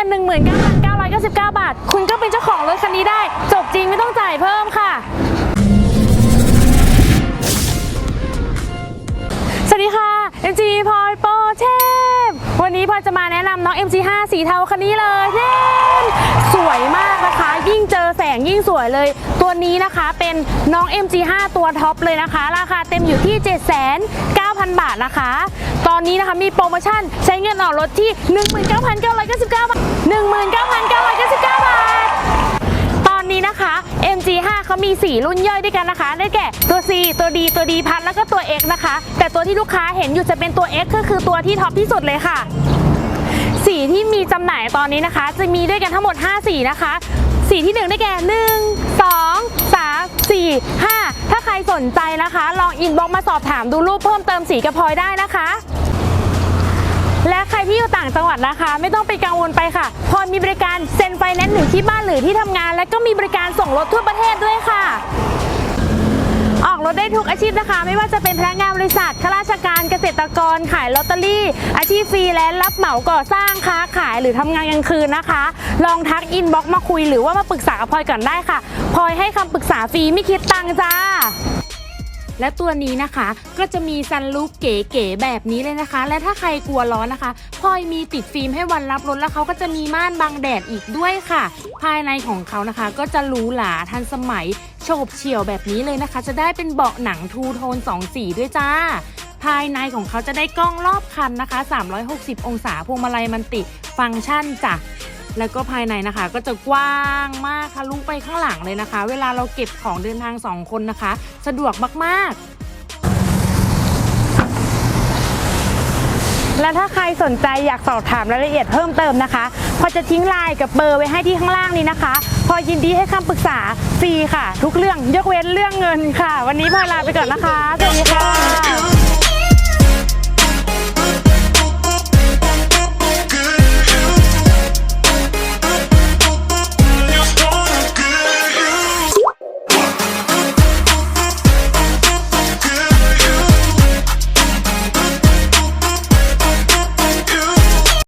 19,999 บาท คุณก็เป็นเจ้าของรถคันนี้ได้ จบจริงไม่ต้องจ่ายเพิ่มค่ะ สวัสดีค่ะ MG พลอยโปรเชฟวันนี้พลอยจะมาแนะนำน้อง MG5 สีเทาคันนี้เลยเย้สวยมากนะคะ ยิ่ง ยิ่งสวยเลย ตัวนี้นะคะเป็นน้อง MG5 ตัวท็อปเลยนะคะ ราคาเต็มอยู่ที่ 7,900 บาทนะคะ ตอนนี้นะคะมีโปรโมชั่นใช้เงินออกรถที่ 19,999 บาท 19,999 บาท ตอนนี้นะคะ MG5 เขามี 4 รุ่นย่อยด้วยกันนะคะ ได้แก่ตัว C ตัว D ตัว D พัทแล้วก็ตัว X นะคะ แต่ตัวที่ลูกค้าเห็นอยู่จะเป็นตัว X ก็คือตัวที่ท็อปที่สุดเลยค่ะสีที่มีจำหน่ายตอนนี้นะคะ จะมีด้วยกันทั้งหมด 5 สีนะคะ สีที่ 1 ได้แก่ 1 2 3 4 5 ถ้าใครสนใจนะคะ ลองอินบ็อกมาสอบถามดูรูปเพิ่มเติมสีกระพลอยได้นะคะ และใครที่อยู่ต่างจังหวัดนะคะ ไม่ต้องไปกังวลไปค่ะพอมีบริการเซ็นไฟแนนซ์ถึงที่บ้านหรือที่ทำงาน และก็มีบริการส่งรถทั่วประเทศด้วยค่ะ รถได้ทุกอาชีพนะคะ ไม่ว่าจะเป็นพนักงานบริษัทข้าราชการเกษตรกรขายลอตเตอรี่ อาชีพฟรีแลนซ์รับเหมาก่อสร้างค้าขายหรือทำงานกลางคืนนะคะ ลองทักอินบ็อกซ์มาคุยหรือว่ามาปรึกษากับพลอยก่อนได้ค่ะพลอยให้คำปรึกษาฟรีไม่คิดตังค์จ้า และตัวนี้นะคะก็จะมีซันรูปเก๋ๆแบบนี้เลยนะคะ และถ้าใครกลัวร้อนนะคะพลอยมีติดฟิล์มให้วันรับรถแล้วเขาก็จะมีม่านบังแดดอีกด้วยค่ะ ภายในของเขานะคะ ก็จะหรูหราทันสมัยโฉบเฉี่ยวแบบนี้เลยนะคะ จะได้เป็นเบาะหนังทูโทน2สีด้วยจ้าภายในของเขาจะได้กล้องรอบคันนะคะ 360 องศาพวงมาลัยมันติ ฟังก์ชันจ้ะ แล้วก็ภายในนะคะ ก็จะกว้างมากทะลุไปข้างหลังเลยนะคะ เวลาเราเก็บของเดินทางสองคนนะคะ สะดวกมากๆและถ้าใครสนใจอยากสอบถามรายละเอียดเพิ่มเติมนะคะ พอจะทิ้งไลน์กับเบอร์ไว้ให้ที่ข้างล่างนี้นะคะ พอยินดีให้คำปรึกษาฟรีค่ะ ทุกเรื่องยกเว้นเรื่องเงินค่ะ วันนี้พลอยลาไปก่อนนะคะ สวัสดีค่ะ